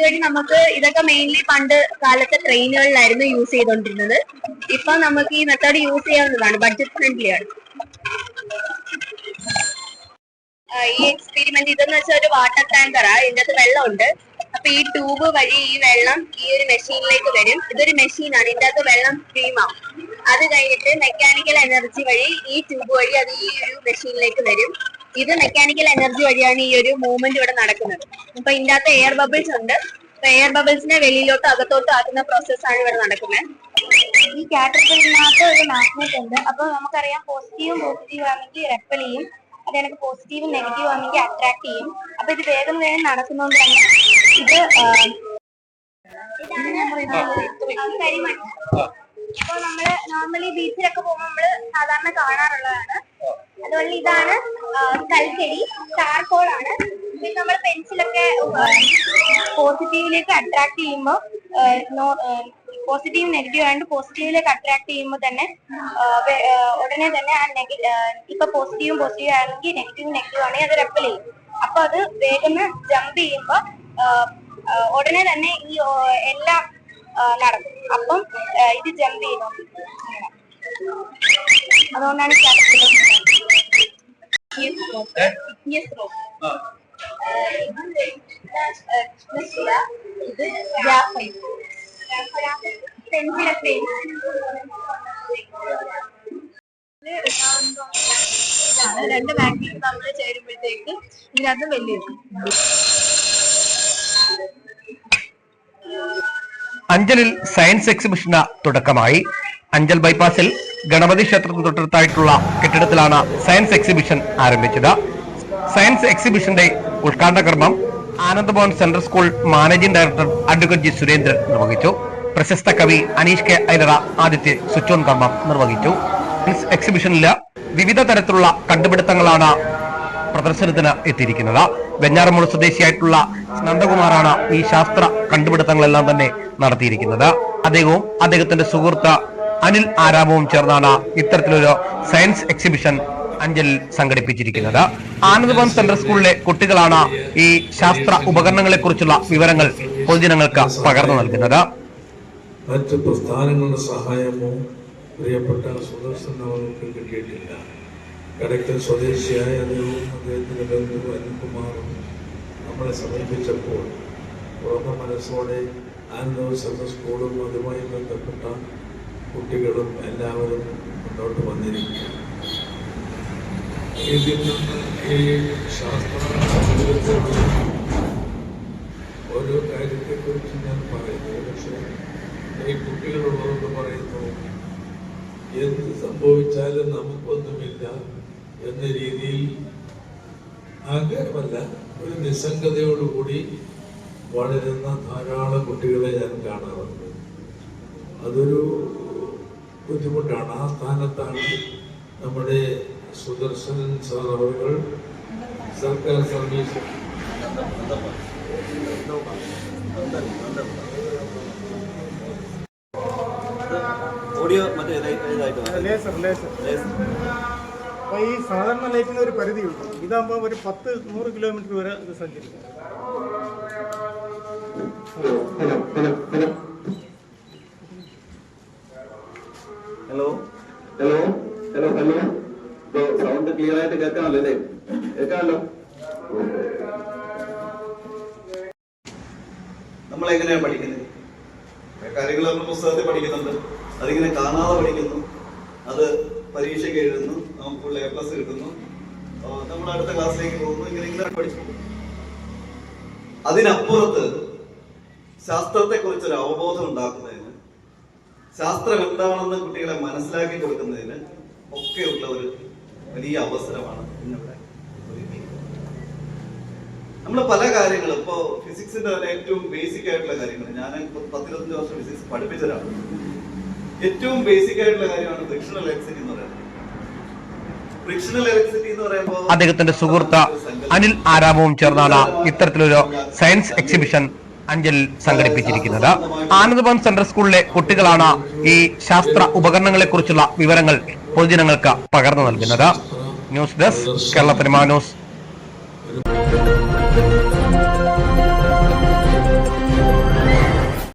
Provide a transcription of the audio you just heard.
ഇതുവഴി നമുക്ക് ഇതൊക്കെ മെയിൻലി പണ്ട് കാലത്തെ ട്രെയിനുകളിലായിരുന്നു യൂസ് ചെയ്തുകൊണ്ടിരുന്നത് ഇപ്പൊ നമുക്ക് ഈ മെത്തേഡ് യൂസ് ചെയ്യാവുന്നതാണ്. ബഡ്ജറ്റ് ഫ്രണ്ട്ലി ആണ്. ഈ എക്സ്പെരിമെന്റ് ഇതെന്ന് വെച്ചാൽ ഒരു വാട്ടർ ടാങ്കറാ ഇതിന്റെ അകത്ത് വെള്ളമുണ്ട്. അപ്പൊ ഈ ട്യൂബ് വഴി ഈ വെള്ളം ഈ ഒരു മെഷീനിലേക്ക് വരും. ഇതൊരു മെഷീനാണ് ഇതിന്റെ അകത്ത് വെള്ളം സ്ട്രീം ആവും. അത് കഴിഞ്ഞിട്ട് മെക്കാനിക്കൽ എനർജി വഴി ഈ ട്യൂബ് വഴി അത് ഈ ഒരു മെഷീനിലേക്ക് വരും. ഇത് മെക്കാനിക്കൽ എനർജി വഴിയാണ് ഈ ഒരു മൂവ്മെന്റ് ഇവിടെ നടക്കുന്നത്. അപ്പൊ ഇതിന്റെ അകത്ത് എയർ ബബിൾസ് ഉണ്ട് അപ്പൊ എയർ ബബിൾസിനെ വെളിയിലോട്ട് അകത്തോട്ട് ആക്കുന്ന പ്രോസസ് ആണ് ഇവിടെ നടക്കുന്നത്. ഈ കാറ്റർപില്ലറിനകത്ത് ഒരു മാഗ്നറ്റ് ഉണ്ട്. അപ്പൊ നമുക്കറിയാം പോസിറ്റീവും പോസിറ്റീവ് ആണെങ്കിൽ റെപ്പൽ ചെയ്യും. അത് എനിക്ക് പോസിറ്റീവും നെഗറ്റീവ് ആണെങ്കിൽ അട്രാക്ട് ചെയ്യും. അപ്പൊ ഇത് വേഗം വേഗം നടക്കുന്നതുകൊണ്ട് തന്നെ ഇത് കരിമണ്ണ് അപ്പൊ നമ്മൾ നോർമലി ബീച്ചിലൊക്കെ പോകുമ്പോൾ നമ്മൾ സാധാരണ കാണാറുള്ളതാണ്. അതുപോലെ ഇതാണ് കൽക്കരി ചാർക്കോൾ ആണ് പിന്നെ നമ്മൾ പെൻസിലൊക്കെ പോസിറ്റീവിലേക്ക് അട്രാക്ട് ചെയ്യുമ്പോൾ പോസിറ്റീവ് നെഗറ്റീവ് ആയതുകൊണ്ട് പോസിറ്റീവിലേക്ക് അട്രാക്ട് ചെയ്യുമ്പോൾ തന്നെ ഉടനെ തന്നെ ആ നെഗറ്റീവ് ഇപ്പൊ പോസിറ്റീവും പോസിറ്റീവ് ആണെങ്കിൽ നെഗറ്റീവ് നെഗറ്റീവ് ആണെങ്കിൽ അത് റെപ്പൽ ചെയ്യും. അപ്പൊ അത് വേഗം ജമ്പ് ചെയ്യുമ്പോ ആ, ആ, ഉടനെ തന്നെ ഈ എല്ലാം നടക്കും. അപ്പം ഇത് ജമ്പ് ചെയ്യുന്നു അതുകൊണ്ടാണ് കൃഷ്ണശില ഇത് ഗ്രാഫൈറ്റ് ഇതാണ് രണ്ട് ബാറ്ററി നമ്മൾ ചേരുമ്പോഴത്തേക്ക് ഇതിനകത്ത് വലിയ അഞ്ചലിൽ സയൻസ് എക്സിബിഷന് തുടക്കമായി. അഞ്ചൽ ബൈപ്പാസിൽ ഗണപതി ക്ഷേത്രത്തിന് തൊട്ടടുത്തായിട്ടുള്ള കെട്ടിടത്തിലാണ് സയൻസ് എക്സിബിഷൻ ആരംഭിച്ചത്. സയൻസ് എക്സിബിഷന്റെ ഉദ്ഘാടന കർമ്മം Anandabhavan central school managing director advocate G Surendran നിർവഹിച്ചു. പ്രശസ്ത കവി Aneesh K Ailara Aditya switch on കർമ്മം നിർവഹിച്ചു. സയൻസ് എക്സിബിഷനിൽ വിവിധ തരത്തിലുള്ള കണ്ടുപിടുത്തങ്ങളാണ് പ്രദർശനത്തിന് എത്തിയിരിക്കുന്നത്. വെഞ്ഞാറമൂട് സ്വദേശിയായിട്ടുള്ള നന്ദകുമാറാണ് ഈ ശാസ്ത്ര കണ്ടുപിടുത്തങ്ങളെല്ലാം തന്നെ നടത്തിയിരിക്കുന്നത്. അദ്ദേഹവും അദ്ദേഹത്തിന്റെ സുഹൃത്ത് അനിൽ ആരാമവും ചേർന്നാണ് ഇത്തരത്തിലൊരു സയൻസ് എക്സിബിഷൻ അഞ്ചലിൽ സംഘടിപ്പിച്ചിരിക്കുന്നത്. ആനന്ദവൻ സെൻട്രൽ സ്കൂളിലെ കുട്ടികളാണ് ഈ ശാസ്ത്ര ഉപകരണങ്ങളെ കുറിച്ചുള്ള വിവരങ്ങൾ പൊതുജനങ്ങൾക്ക് പകർന്നു നൽകുന്നത്. മറ്റ് പ്രസ്ഥാനങ്ങളുടെ സഹായമോ പ്രിയപ്പെട്ട സുദർശൻ കിട്ടിയിട്ടില്ല. കടയ്ക്കൽ സ്വദേശിയായ അദ്ദേഹവും അദ്ദേഹത്തിന്റെ ബന്ധു അനിൽകുമാറും നമ്മളെ സമീപിച്ചപ്പോൾ തുറന്ന മനസ്സോടെ ആനന്ദോത്സവ സ്കൂളും അതുമായി ബന്ധപ്പെട്ട കുട്ടികളും എല്ലാവരും മുന്നോട്ട് വന്നിരിക്കുകയാണ്. ഇതിൽ നിന്ന് ഈ ഓരോ കാര്യത്തെക്കുറിച്ച് ഞാൻ പറയുന്നത് പക്ഷേ ഈ കുട്ടികളുള്ളതുകൊണ്ട് പറയുന്നു എന്ത് സംഭവിച്ചാലും നമുക്കൊന്നുമില്ല എന്ന രീതിയിൽ ആഗ്രഹമല്ല ഒരു നിസ്സംഗതയോടുകൂടി വളരുന്ന ധാരാളം കുട്ടികളെ ഞാൻ കാണാറുണ്ട്. അതൊരു ബുദ്ധിമുട്ടാണ്. ആ സ്ഥാനത്താണ് നമ്മുടെ സുദർശനൻ സാർ അവർ സർക്കാർ സർവീസ് ഓഡിയോ മറ്റേ ഈ സാധാരണ ലൈറ്റിന് ഒരു പരിധി ഉണ്ട് ഇതാകുമ്പോൾ ഒരു പത്ത് നൂറ് കിലോമീറ്റർ വരെ ഇത് സഞ്ചരിക്കും. ഹലോ. കേൾക്കാമല്ലോ നമ്മൾ എങ്ങനെയാണ് പഠിക്കുന്നത്? കാര്യങ്ങൾ നമ്മൾ പുസ്തകത്തിൽ പഠിക്കുന്നുണ്ട്. അതിങ്ങനെ കാണാതെ പഠിക്കുന്നു. അത് പരീക്ഷയ്ക്ക് എഴുതുന്നു. നമുക്ക് ഫുൾ എ പ്ലസ് കിട്ടുന്നു. നമ്മൾ അടുത്ത ക്ലാസ്സിലേക്ക് പോകുന്നു. ഇങ്ങനെ ഇങ്ങനെ പഠിച്ചു. അതിനപ്പുറത്ത് ശാസ്ത്രത്തെ കുറിച്ചൊരു അവബോധം ഉണ്ടാക്കുന്നതിന് ശാസ്ത്രം എന്താണെന്ന് കുട്ടികളെ മനസ്സിലാക്കി കൊടുക്കുന്നതിന് ഒക്കെയുള്ള ഒരു വലിയ അവസരമാണ് ഇന്നിവിടെ. നമ്മൾ പല കാര്യങ്ങളും. ഇപ്പോ ഫിസിക്സിന്റെ തന്നെ ഏറ്റവും ബേസിക് ആയിട്ടുള്ള കാര്യങ്ങൾ ഞാൻ പത്തിരുപത്തഞ്ച് വർഷം ഫിസിക്സ് പഠിപ്പിച്ചതാണ്. ഏറ്റവും ബേസിക് ആയിട്ടുള്ള കാര്യമാണ് ഫ്രിക്ഷണൽ ഇലക്ട്രിസിറ്റി എന്ന് പറയുന്നത്. ഫ്രിക്ഷണൽ ഇലക്ട്രിസിറ്റി എന്ന് പറയുമ്പോൾ അദ്ദേഹത്തിന്റെ സുഹൃത്ത് അനിൽ ആരാമവും ചേർന്നാണ് ഇത്തരത്തിലൊരു സയൻസ് എക്സിബിഷൻ അഞ്ചലിൽ സംഘടിപ്പിച്ചിരിക്കുന്നത്. ആനന്ദഭവൻ സെൻട്രൽ സ്കൂളിലെ കുട്ടികളാണ് ഈ ശാസ്ത്ര ഉപകരണങ്ങളെ കുറിച്ചുള്ള വിവരങ്ങൾ പൊതുജനങ്ങൾക്ക് പകർന്നു നൽകുന്നത്. News desk Kerala cinema news.